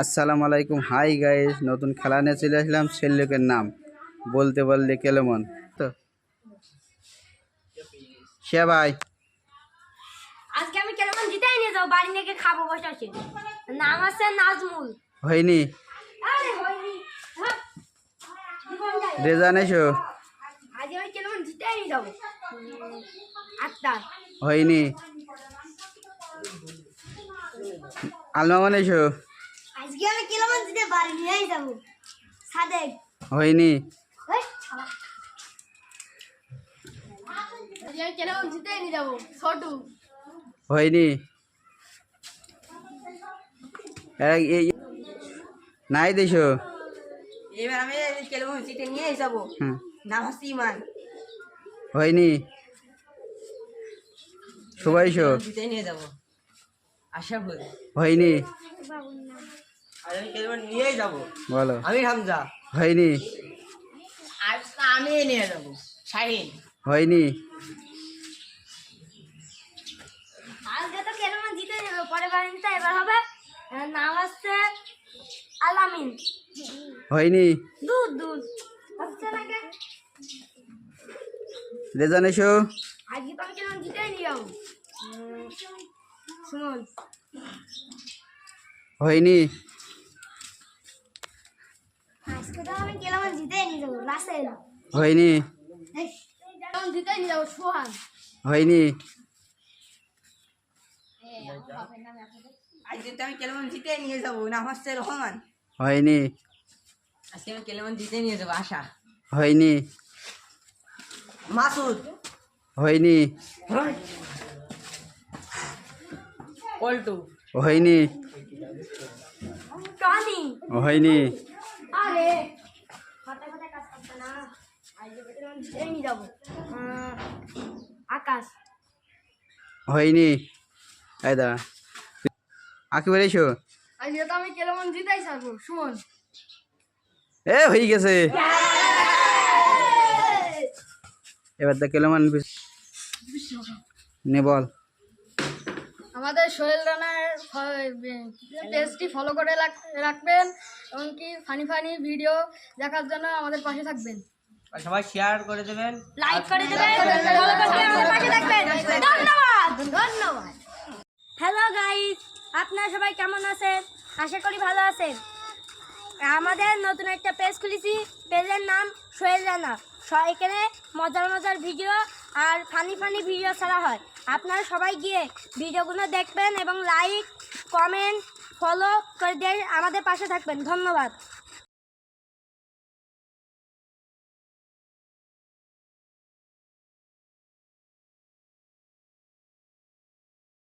আসসালামু আলাইকুম। Hi guys নতুন খেলা নিয়ে চলে আসলাম ছেলেকের নাম। বলতে বললে কেলেমন তো। সে ভাই। আজকে আমি কেমন জিতেই নিয়ে যাব? বাড়ি থেকে খাব বসে আছি। নাম আছে নাজমুল। হয়নি? আরে হয়নি। হ্যাঁ। রেজান এসো আজকে আমি কেমন জিতেই নিয়ে যাব? আটটা। হয়নি? আলমামান এসো আজকে আমি বাড়ি যাব হয়নি। আজকে আমি কেমন জিতেই নিয়ে যাব ছোটু। হয়নি। নাই দেশো এবার আমি চিটে নিয়ে যাব। হচ্ছে ইমান হয়নি। সবাই জিতে নিয়ে যাব। আশা হয়নি। আমি যাব। বলো। আমি হামজা। হয়নি। আর আমি নিয়ে যাব। শাহিন। হয়নি। আজকে তো কেমন জিতে যাব পরে বাড়ি এবার হবে। নাম হচ্ছে আলামিন হয়নি। দুধ দুধ হচ্ছে না কে? রেজান এসো। আজকে তো আমি নিয়ে যাব। উম, হয়নি। হয়নি। কেমন জিতেই নিয়ে যাব হয়নি। আজকে আমি কেলবো জিতে নিয়ে যাব নাম হচ্ছে রহমান। হয়নি। আজকে আমি জিতে নিয়ে যাব আশা। হয়নি। মাসুদ। হয়নি। পল্টু। হয়নি। হয়নি। আরে। নিয়ে যাব। আকাশ। হয়নি। এই দাঁড়া। আকিবার এসো। আজকে তো আমি কেমন জিতেই থাকব সুমন এ হয়ে গেছে। এবার দেখ কেলেমান নে বল। আমাদের সোহেল রানার পেজটি ফলো করে রাখ- রাখবেন এমনকি ফানি ফানি ভিডিও দেখার জন্য আমাদের পাশে থাকবেন। সবাই শেয়ার করে দেবেন। লাইক করে দেবেন। পাশে থাকবেন। ধন্যবাদ। ধন্যবাদ। হ্যালো গাইস আপনারা সবাই কেমন আছেন? আশা করি ভালো আছেন। আমাদের নতুন একটা পেজ খুলেছি। পেজের নাম সোহেল রানা। এখানে মজার মজার ভিডিও আর ফানি ফানি ভিডিও ছাড়া হয়। আপনারা সবাই গিয়ে ভিডিওগুলো দেখবেন এবং লাইক কমেন্ট ফলো করে দিয়ে আমাদের পাশে থাকবেন। ধন্যবাদ।